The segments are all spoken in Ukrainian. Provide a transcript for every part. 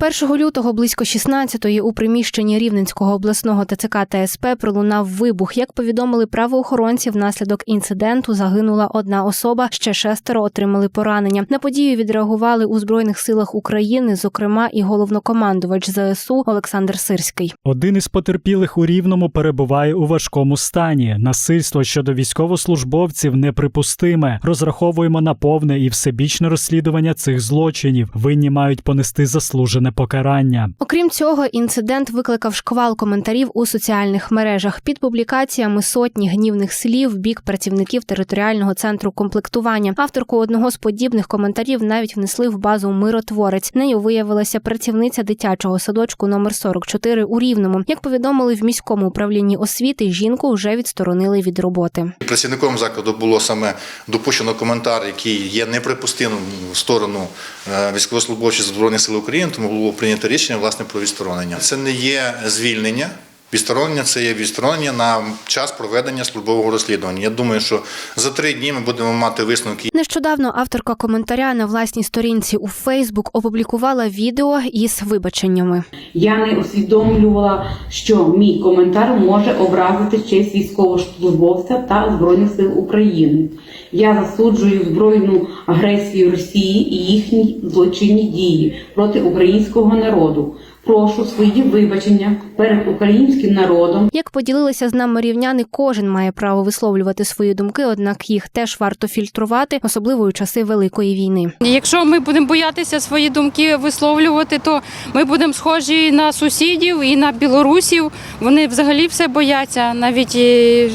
1 лютого близько 16-ї у приміщенні Рівненського обласного ТЦК та СП пролунав вибух. Як повідомили правоохоронці, внаслідок інциденту загинула одна особа, ще шестеро отримали поранення. На подію відреагували у збройних силах України, зокрема і головнокомандувач ЗСУ Олександр Сирський. Один із потерпілих у Рівному перебуває у важкому стані. Насильство щодо військовослужбовців неприпустиме. Розраховуємо на повне і всебічне розслідування цих злочинів. Винні мають понести заслужене покарання. Окрім цього, інцидент викликав шквал коментарів у соціальних мережах. Під публікаціями сотні гнівних слів в бік працівників територіального центру комплектування. Авторку одного з подібних коментарів навіть внесли в базу миротворець. Нею виявилася працівниця дитячого садочку номер 44 у Рівному. Як повідомили в міському управлінні освіти, жінку вже відсторонили від роботи. Працівником закладу було саме допущено коментар, який є неприпустимим в сторону е, військовослужбовців Збройних сил України, тому було прийнято рішення власне про відсторонення. Це не є звільнення. Відсторонення це є відсторонення на час проведення службового розслідування. Я думаю, що за три дні ми будемо мати висновки Нещодавно авторка коментаря на власній сторінці у Фейсбук опублікувала відео із вибаченнями. Я не усвідомлювала, що мій коментар може образити честь військовослужбовця та Збройних сил України. Я засуджую збройну агресію Росії і їхні злочинні дії проти українського народу. Прошу свої вибачення перед українським народом Як поділилися з нами рівняни, кожен має право висловлювати свої думки, однак їх теж варто фільтрувати, особливо у часи великої війни. Якщо ми будемо боятися свої думки висловлювати, то ми будемо схожі на сусідів і на білорусів. Вони взагалі все бояться, навіть і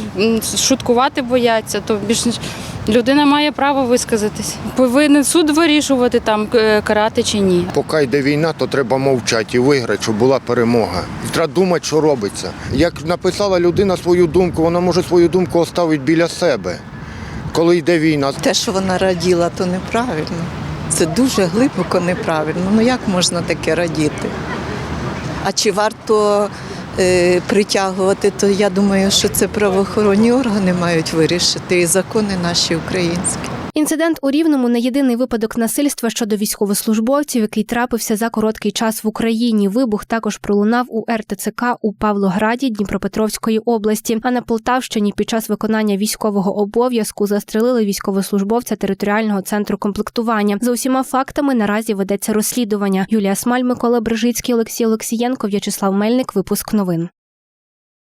шуткувати бояться. То більш людина має право висказатись. Повинен суд вирішувати там е, карати чи ні. Поки йде війна, то треба мовчати і виграти, щоб була перемога. Треба думати, що робиться. Як написала людина свою думку, вона може свою думку оставити біля себе. Коли йде війна, Те, що вона раділа, то неправильно. Це дуже глибоко неправильно. Ну як можна таке радіти? А чи варто притягувати, то я думаю, що це правоохоронні органи мають вирішити і закони наші українські. Інцидент у Рівному не єдиний випадок насильства щодо військовослужбовців, який трапився за короткий час в Україні. Вибух також пролунав у РТЦК у Павлограді Дніпропетровської області. А на Полтавщині під час виконання військового обов'язку застрелили військовослужбовця територіального центру комплектування. За усіма фактами наразі ведеться розслідування. Юлія Смаль, Микола Брижицький, Олексій Олексієнко, В'ячеслав Мельник. Випуск новин.